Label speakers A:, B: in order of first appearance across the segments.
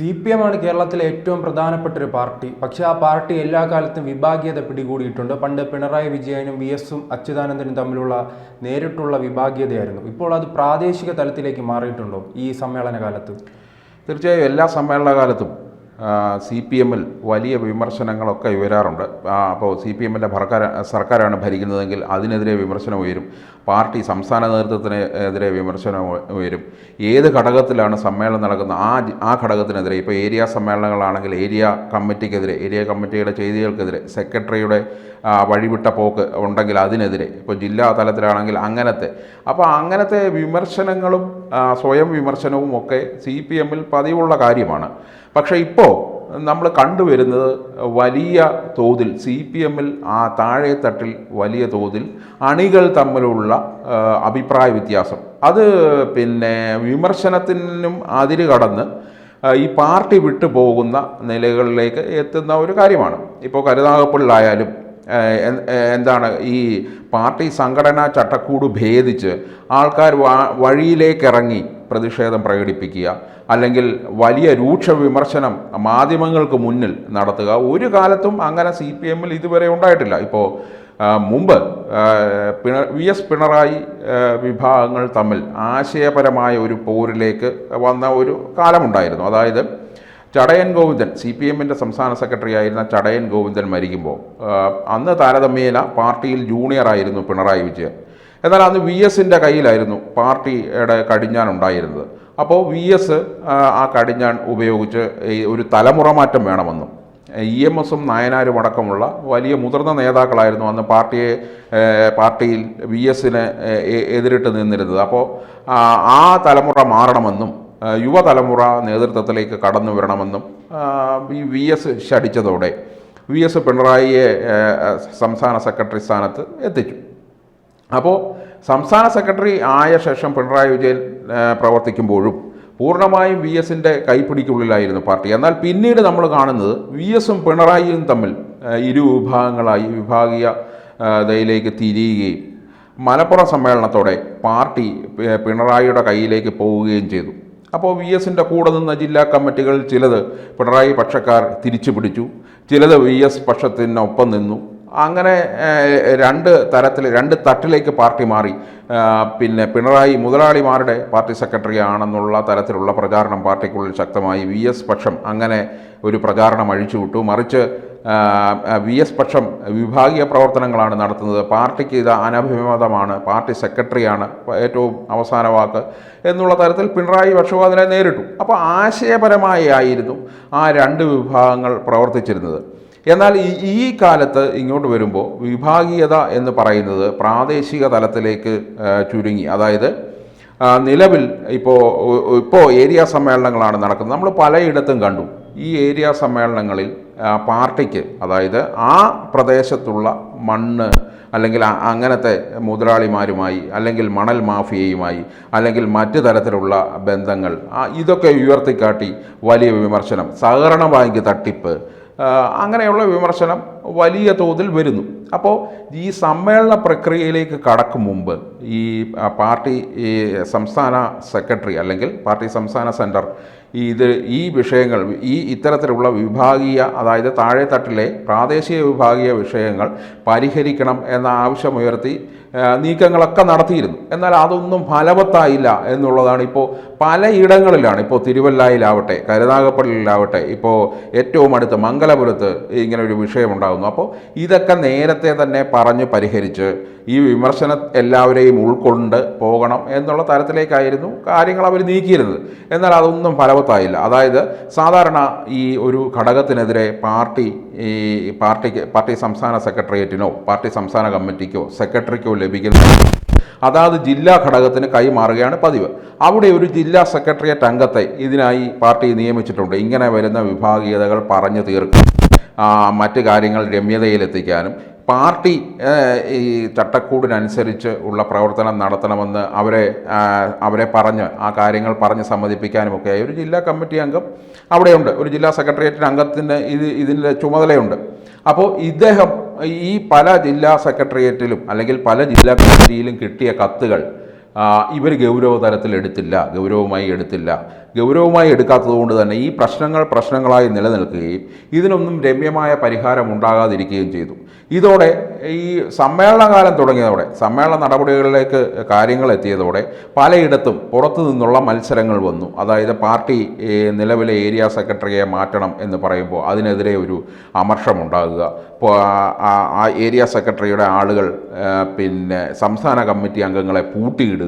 A: C P M ആണ് കേരളത്തിലെ ഏറ്റവും പ്രധാനപ്പെട്ട ഒരു പാർട്ടി. പക്ഷേ ആ പാർട്ടി എല്ലാ കാലത്തും വിഭാഗീയത പിടികൂടിയിട്ടുണ്ട്. പണ്ട് പിണറായി വിജയനും വി എസും അച്യുതാനന്ദനും തമ്മിലുള്ള നേരിട്ടുള്ള വിഭാഗീയതയായിരുന്നു. ഇപ്പോൾ അത് പ്രാദേശിക തലത്തിലേക്ക് മാറിയിട്ടുണ്ടോ ഈ സമ്മേളന കാലത്ത്
B: തീർച്ചയായും എല്ലാ സമ്മേളന കാലത്തും സി പി എമ്മിൽ വലിയ വിമർശനങ്ങളൊക്കെ ഉയരാറുണ്ട്. അപ്പോൾ സി പി എമ്മിന്റെ ഭർക്കാര സർക്കാരാണ് ഭരിക്കുന്നതെങ്കിൽ അതിനെതിരെ വിമർശനം ഉയരും. പാർട്ടി സംസ്ഥാന നേതൃത്വത്തിന് എതിരെ വിമർശനം ഉയരും. ഏത് ഘടകത്തിലാണ് സമ്മേളനം നടക്കുന്നത് ആ ആ ഘടകത്തിനെതിരെ ഇപ്പോൾ ഏരിയ സമ്മേളനങ്ങളാണെങ്കിൽ ഏരിയ കമ്മിറ്റിക്കെതിരെ ഏരിയ കമ്മിറ്റിയുടെ ചെയ്തികൾക്കെതിരെ സെക്രട്ടറിയുടെ വഴിവിട്ട പോക്ക് ഉണ്ടെങ്കിൽ അതിനെതിരെ ഇപ്പോൾ ജില്ലാ തലത്തിലാണെങ്കിൽ അങ്ങനത്തെ. അപ്പോൾ അങ്ങനത്തെ വിമർശനങ്ങളും സ്വയം വിമർശനവും ഒക്കെ സി പി എമ്മിൽ പതിവുള്ള കാര്യമാണ്. പക്ഷേ ഇപ്പോൾ നമ്മൾ കണ്ടുവരുന്നത് വലിയ തോതിൽ സി പി എമ്മിൽ ആ താഴെത്തട്ടിൽ വലിയ തോതിൽ അണികൾ തമ്മിലുള്ള അഭിപ്രായ വ്യത്യാസം. അത് പിന്നെ വിമർശനത്തിനും അതിര് കടന്ന് ഈ പാർട്ടി വിട്ടു പോകുന്ന നിലകളിലേക്ക് എത്തുന്ന ഒരു കാര്യമാണ്. ഇപ്പോൾ കരുനാഗപ്പള്ളിലായാലും എന്താണ് ഈ പാർട്ടി സംഘടനാ ചട്ടക്കൂട് ഭേദിച്ച് ആൾക്കാർ വഴിയിലേക്ക് വഴിയിലേക്കിറങ്ങി പ്രതിഷേധം പ്രകടിപ്പിക്കുക അല്ലെങ്കിൽ വലിയ രൂക്ഷ വിമർശനം മാധ്യമങ്ങൾക്ക് മുന്നിൽ നടത്തുക. ഒരു കാലത്തും അങ്ങനെ സി പി എമ്മിൽ ഇതുവരെ ഉണ്ടായിട്ടില്ല. ഇപ്പോൾ മുമ്പ് പിണ വി എസ് പിണറായി വിഭാഗങ്ങൾ തമ്മിൽ ആശയപരമായ ഒരു പോരിലേക്ക് വന്ന ഒരു കാലമുണ്ടായിരുന്നു. അതായത് ചടയൻ ഗോവിന്ദൻ സി പി എമ്മിന്റെ സംസ്ഥാന സെക്രട്ടറി ആയിരുന്ന ചടയൻ ഗോവിന്ദൻ മരിക്കുമ്പോൾ അന്ന് താരതമ്യേന പാർട്ടിയിൽ ജൂനിയർ ആയിരുന്നു പിണറായി വിജയൻ. എന്നാൽ അന്ന് വി എസിന്റെ കയ്യിലായിരുന്നു പാർട്ടിയുടെ കടിഞ്ഞാൻ ഉണ്ടായിരുന്നത്. അപ്പോൾ വി എസ് ആ കടിഞ്ഞാൻ ഉപയോഗിച്ച് ഒരു തലമുറ മാറ്റം വേണമെന്നും ഇ എം എസും നായനാരും അടക്കമുള്ള വലിയ മുതിർന്ന നേതാക്കളായിരുന്നു അന്ന് പാർട്ടിയെ പാർട്ടിയിൽ വി എസിന് എതിരിട്ട് നിന്നിരുന്നത്. അപ്പോൾ ആ, തലമുറ മാറണമെന്നും യുവതലമുറ നേതൃത്വത്തിലേക്ക് കടന്നു വരണമെന്നും ഈ വി എസ് ശടിച്ചതോടെ വി എസ് പിണറായിയെ സംസ്ഥാന സെക്രട്ടറി സ്ഥാനത്ത് എത്തിച്ചു. അപ്പോൾ സംസ്ഥാന സെക്രട്ടറി ആയ ശേഷം പിണറായി വിജയൻ പ്രവർത്തിക്കുമ്പോഴും പൂർണമായും വി എസിന്റെ കൈപ്പിടിക്കുള്ളിലായിരുന്നു പാർട്ടി. എന്നാൽ പിന്നീട് നമ്മൾ കാണുന്നത് വി എസും പിണറായിയും തമ്മിൽ ഇരു വിഭാഗങ്ങളായി വിഭാഗീയതയിലേക്ക് തിരിയുകയും മലപ്പുറം സമ്മേളനത്തോടെ പാർട്ടി പിണറായിയുടെ കയ്യിലേക്ക് പോവുകയും ചെയ്തു. അപ്പോൾ വി എസിന്റെ കൂടെ നിന്ന ജില്ലാ കമ്മിറ്റികളിൽ ചിലത് പിണറായി പക്ഷക്കാർ തിരിച്ചു പിടിച്ചു ചിലത് വി എസ് പക്ഷത്തിനൊപ്പം നിന്നു. അങ്ങനെ രണ്ട് തരത്തിൽ രണ്ട് തട്ടിലേക്ക് പാർട്ടി മാറി. പിന്നെ പിണറായി മുതലാളിമാരുടെ പാർട്ടി സെക്രട്ടറി ആണെന്നുള്ള തരത്തിലുള്ള പ്രചാരണം പാർട്ടിക്കുള്ളിൽ ശക്തമായി. വി എസ് പക്ഷം അങ്ങനെ ഒരു പ്രചാരണം അഴിച്ചുവിട്ടു മറിച്ച് വി എസ് പക്ഷം വിഭാഗീയ പ്രവർത്തനങ്ങളാണ് നടത്തുന്നത്. പാർട്ടിക്ക് ഇത് അനഭിമതമാണ്. പാർട്ടി സെക്രട്ടറിയാണ് ഏറ്റവും അവസാന വാക്ക് എന്നുള്ള തരത്തിൽ പിണറായി പക്ഷവും അതിനെ നേരിട്ടു. അപ്പോൾ ആശയപരമായി ആയിരുന്നു ആ രണ്ട് വിഭാഗങ്ങൾ പ്രവർത്തിച്ചിരുന്നത്. എന്നാൽ ഈ കാലത്ത് ഇങ്ങോട്ട് വരുമ്പോൾ വിഭാഗീയത എന്ന് പറയുന്നത് പ്രാദേശിക തലത്തിലേക്ക് ചുരുങ്ങി. അതായത് നിലവിൽ ഇപ്പോൾ ഇപ്പോൾ ഏരിയ സമ്മേളനങ്ങളാണ് നടക്കുന്നത്. നമ്മൾ പലയിടത്തും കണ്ടു. ഈ ഏരിയ സമ്മേളനങ്ങളിൽ പാർട്ടിക്ക് അതായത് ആ പ്രദേശത്തുള്ള മണ്ണ് അല്ലെങ്കിൽ അങ്ങനത്തെ മുതലാളിമാരുമായി അല്ലെങ്കിൽ മണൽ മാഫിയയുമായി അല്ലെങ്കിൽ മറ്റു തരത്തിലുള്ള ബന്ധങ്ങൾ ഇതൊക്കെ ഉയർത്തിക്കാട്ടി വലിയ വിമർശനം സഹകരണ ബാങ്ക് തട്ടിപ്പ് അങ്ങനെയുള്ള വിമർശനം വലിയ തോതിൽ വരുന്നു. അപ്പോൾ ഈ സമ്മേളന പ്രക്രിയയിലേക്ക് കടക്കും മുമ്പ് ഈ പാർട്ടി ഈ സംസ്ഥാന സെക്രട്ടറി അല്ലെങ്കിൽ പാർട്ടി സംസ്ഥാന സെന്റർ ഇത് ഈ വിഷയങ്ങൾ ഈ ഇത്തരത്തിലുള്ള വിഭാഗീയ അതായത് താഴെത്തട്ടിലെ പ്രാദേശിക വിഭാഗീയ വിഷയങ്ങൾ പരിഹരിക്കണം എന്ന ആവശ്യമുയർത്തി നീക്കങ്ങളൊക്കെ നടത്തിയിരുന്നു. എന്നാൽ അതൊന്നും ഫലവത്തായില്ല എന്നുള്ളതാണ് ഇപ്പോൾ പലയിടങ്ങളിലാണ് ഇപ്പോൾ തിരുവല്ലായിലാവട്ടെ കരുനാഗപ്പള്ളിയിലാവട്ടെ ഇപ്പോൾ ഏറ്റവും അടുത്ത് മംഗലപുരത്ത് ഇങ്ങനെ ഒരു വിഷയമുണ്ടാകുന്നു. അപ്പോൾ ഇതൊക്കെ നേരത്തെ തന്നെ പറഞ്ഞ് പരിഹരിച്ച് ഈ വിമർശനം എല്ലാവരെയും ഉൾക്കൊണ്ട് പോകണം എന്നുള്ള തരത്തിലേക്കായിരുന്നു കാര്യങ്ങൾ അവർ നീക്കിയിരുന്നത്. എന്നാൽ അതൊന്നും ഫലവത്തായില്ല അതായത് സാധാരണ ഈ ഒരു ഘടകത്തിനെതിരെ പാർട്ടി ഈ പാർട്ടിക്ക് പാർട്ടി സംസ്ഥാന സെക്രട്ടേറിയറ്റിനോ പാർട്ടി സംസ്ഥാന കമ്മിറ്റിക്കോ സെക്രട്ടറിക്കോ ലഭിക്കുന്ന അതാത് ജില്ലാ ഘടകത്തിന് കൈമാറുകയാണ് പതിവ്. അവിടെ ഒരു ജില്ലാ സെക്രട്ടേറിയറ്റ് അംഗത്തെ ഇതിനായി പാർട്ടി നിയമിച്ചിട്ടുണ്ട്. ഇങ്ങനെ വരുന്ന വിഭാഗീയതകൾ പറഞ്ഞു തീർക്കും. മറ്റ് കാര്യങ്ങൾ രമ്യതയിലെത്തിക്കാനും പാർട്ടി ഈ ചട്ടക്കൂടിനനുസരിച്ച് ഉള്ള പ്രവർത്തനം നടത്തണമെന്ന് അവരെ അവരെ പറഞ്ഞ് ആ കാര്യങ്ങൾ പറഞ്ഞ് സമ്മതിപ്പിക്കാനുമൊക്കെയായി ഒരു ജില്ലാ കമ്മിറ്റി അംഗം അവിടെയുണ്ട്. ഒരു ജില്ലാ സെക്രട്ടേറിയറ്റ് അംഗത്തിന് ഇത് ഇതിന്റെ ചുമതലയുണ്ട്. അപ്പോൾ ഇദ്ദേഹം ഈ പല ജില്ലാ സെക്രട്ടേറിയറ്റിലും അല്ലെങ്കിൽ പല ജില്ലാ കമ്മിറ്റിയിലും കിട്ടിയ കത്തുകൾ ഇവർ ഗൗരവതരത്തിൽ എടുത്തില്ല ഗൗരവമായി എടുത്തില്ല. ഗൗരവമായി എടുക്കാത്തതുകൊണ്ട് തന്നെ ഈ പ്രശ്നങ്ങൾ പ്രശ്നങ്ങളായി നിലനിൽക്കുകയും ഇതിനൊന്നും രമ്യമായ പരിഹാരം ഉണ്ടാകാതിരിക്കുകയും ചെയ്തു. ഇതോടെ ഈ സമ്മേളനകാലം തുടങ്ങിയതോടെ സമ്മേളന നടപടികളിലേക്ക് കാര്യങ്ങൾ എത്തിയതോടെ പലയിടത്തും പുറത്തു നിന്നുള്ള മത്സരങ്ങൾ വന്നു. അതായത് പാർട്ടി നിലവിലെ ഏരിയ സെക്രട്ടറിയെ മാറ്റണം എന്ന് പറയുമ്പോൾ അതിനെതിരെ ഒരു അമർഷമുണ്ടാകുക. ആ ഏരിയ സെക്രട്ടറിയുടെ ആളുകൾ പിന്നെ സംസ്ഥാന കമ്മിറ്റി അംഗങ്ങളെ പൂട്ടിയിടുക.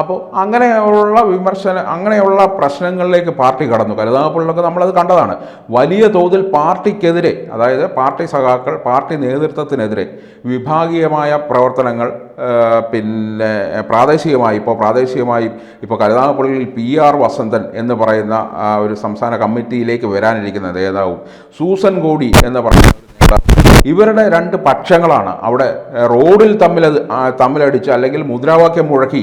B: അപ്പോൾ അങ്ങനെയുള്ള വിമർശന അങ്ങനെയുള്ള പ്രശ്നങ്ങളിലേക്ക് പാർട്ടി കടന്നു. കരുതാപ്പുള്ളൊക്കെ നമ്മളത് കണ്ടതാണ്. വലിയ തോതിൽ പാർട്ടിക്കെതിരെ അതായത് പാർട്ടി സഖാക്കൾ പാർട്ടി നേതൃത്വത്തിനെതിരെ വിഭാഗീയമായ പ്രവർത്തനങ്ങൾ പിന്നെ പ്രാദേശികമായി ഇപ്പോൾ പ്രാദേശികമായി ഇപ്പോൾ കരുതാപ്പള്ളിയിൽ പി ആർ വസന്തൻ എന്ന് പറയുന്ന ഒരു സംസ്ഥാന കമ്മിറ്റിയിലേക്ക് വരാനിരിക്കുന്ന നേതാവും സൂസൻ കോടി എന്ന് പറയുന്ന ഇവരുടെ രണ്ട് പക്ഷങ്ങളാണ്. അവിടെ റോഡിൽ തമ്മിൽ തമ്മിലടിച്ച് അല്ലെങ്കിൽ മുദ്രാവാക്യം മുഴക്കി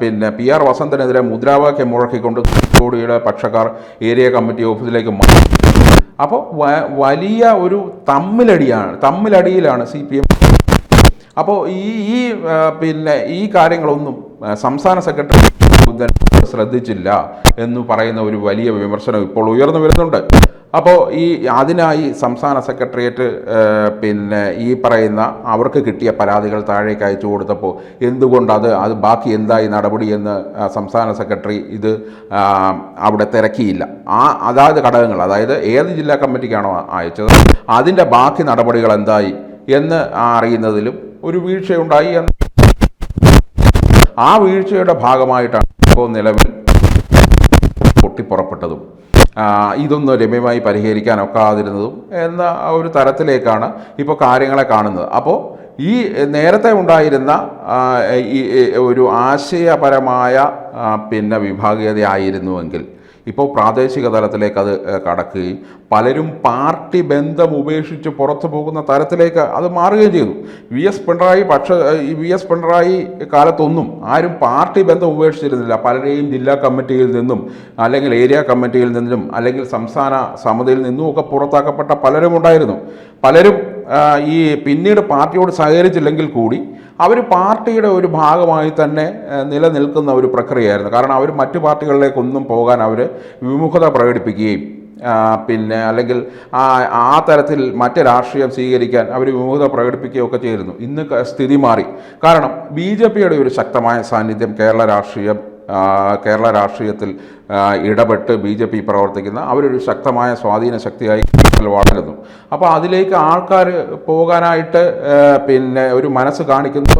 B: പിന്നെ പി ആർ വസന്തനെതിരെ മുദ്രാവാക്യം മുഴക്കിക്കൊണ്ട് കോടിയുടെ പക്ഷക്കാർ ഏരിയ കമ്മിറ്റി ഓഫീസിലേക്ക് മാറി അപ്പോൾ വലിയ ഒരു തമ്മിലടിയാണ് തമ്മിലടിയിലാണ് സി പി എം. അപ്പോൾ ഈ ഈ പിന്നെ ഈ കാര്യങ്ങളൊന്നും സംസ്ഥാന സെക്രട്ടറി ശ്രദ്ധിച്ചില്ല എന്ന് പറയുന്ന ഒരു വലിയ വിമർശനം ഇപ്പോൾ ഉയർന്നു വരുന്നുണ്ട്. അപ്പോൾ ഈ അതിനായി സംസ്ഥാന സെക്രട്ടേറിയറ്റ് പിന്നെ ഈ പറയുന്ന അവർക്ക് കിട്ടിയ പരാതികൾ താഴേക്ക് അയച്ചു കൊടുത്തപ്പോൾ എന്തുകൊണ്ട് അത് അത് ബാക്കി എന്തായി നടപടി എന്ന് സംസ്ഥാന സെക്രട്ടറി ഇത് അവിടെ തിരക്കിയില്ല. ആ അതായത് ഘടകങ്ങൾ അതായത് ഏത് ജില്ലാ കമ്മിറ്റിക്കാണോ അയച്ചത് അതിന്റെ ബാക്കി നടപടികൾ എന്തായി എന്ന് അറിയുന്നതിലും ഒരു വീഴ്ചയുണ്ടായി എന്ന്. ആ വീഴ്ചയുടെ ഭാഗമായിട്ടാണ് ഇപ്പോൾ നിലവിൽ പൊട്ടിപ്പുറപ്പെട്ടതും. ഇതൊന്നും രമ്യമായി പരിഹരിക്കാൻ ഒക്കാതിരുന്നതും എന്ന ഒരു തരത്തിലേക്കാണ് ഇപ്പോൾ കാര്യങ്ങളെ കാണുന്നത്. അപ്പോൾ ഈ നേരത്തെ ഉണ്ടായിരുന്ന ഈ ഒരു ആശയപരമായ പിന്നെ വിഭാഗീയതയായിരുന്നുവെങ്കിൽ ഇപ്പോൾ പ്രാദേശിക തലത്തിലേക്ക് അത് കടക്കുകയും പലരും പാർട്ടി ബന്ധം ഉപേക്ഷിച്ച് പുറത്തു പോകുന്ന തരത്തിലേക്ക് അത് മാറുകയും ചെയ്തു. വി എസ് പിണറായി പക്ഷ വി എസ് പിണറായി കാലത്തൊന്നും ആരും പാർട്ടി ബന്ധം ഉപേക്ഷിച്ചിരുന്നില്ല. പലരെയും ജില്ലാ കമ്മിറ്റിയിൽ നിന്നും അല്ലെങ്കിൽ ഏരിയ കമ്മിറ്റിയിൽ നിന്നും അല്ലെങ്കിൽ സംസ്ഥാന സമിതിയിൽ നിന്നും ഒക്കെ പുറത്താക്കപ്പെട്ട പലരും ഉണ്ടായിരുന്നു. പലരും ഈ പിന്നീട് പാർട്ടിയോട് സഹകരിച്ചില്ലെങ്കിൽ കൂടി അവർ പാർട്ടിയുടെ ഒരു ഭാഗമായി തന്നെ നിലനിൽക്കുന്ന ഒരു പ്രക്രിയയായിരുന്നു. കാരണം അവർ മറ്റു പാർട്ടികളിലേക്കൊന്നും പോകാൻ അവർ വിമുഖത പ്രകടിപ്പിക്കുകയും പിന്നെ അല്ലെങ്കിൽ ആ ആ തരത്തിൽ മറ്റ് രാഷ്ട്രീയം സ്വീകരിക്കാൻ അവർ വിമുഖത പ്രകടിപ്പിക്കുകയൊക്കെ ചെയ്തിരുന്നു. ഇന്ന് സ്ഥിതി മാറി. കാരണം ബി ജെ പിയുടെ ഒരു ശക്തമായ സാന്നിധ്യം കേരള രാഷ്ട്രീയം കേരള രാഷ്ട്രീയത്തിൽ ഇടപെട്ട് ബി ജെ പി പ്രവർത്തിക്കുന്ന അവരൊരു ശക്തമായ സ്വാധീന ശക്തിയായി വളരുന്നു. അപ്പോൾ അതിലേക്ക് ആൾക്കാർ പോകാനായിട്ട് പിന്നെ ഒരു മനസ്സ് കാണിക്കുന്നു.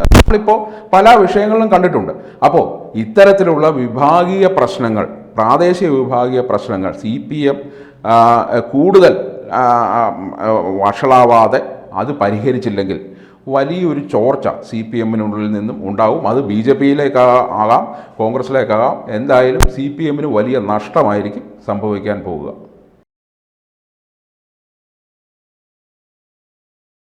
B: നമ്മളിപ്പോൾ പല വിഷയങ്ങളിലും കണ്ടിട്ടുണ്ട്. അപ്പോൾ ഇത്തരത്തിലുള്ള വിഭാഗീയ പ്രശ്നങ്ങൾ പ്രാദേശിക വിഭാഗീയ പ്രശ്നങ്ങൾ സി പി എം കൂടുതൽ വഷളാവാതെ അത് പരിഹരിച്ചില്ലെങ്കിൽ വലിയൊരു ചോർച്ച സി പി എമ്മിനുള്ളിൽ നിന്നും ഉണ്ടാവും. അത് ബി ജെ പിയിലേക്ക് ആകാം കോൺഗ്രസിലേക്കാകാം എന്തായാലും സി പി എമ്മിന് വലിയ നഷ്ടമായിരിക്കും സംഭവിക്കാൻ പോവുക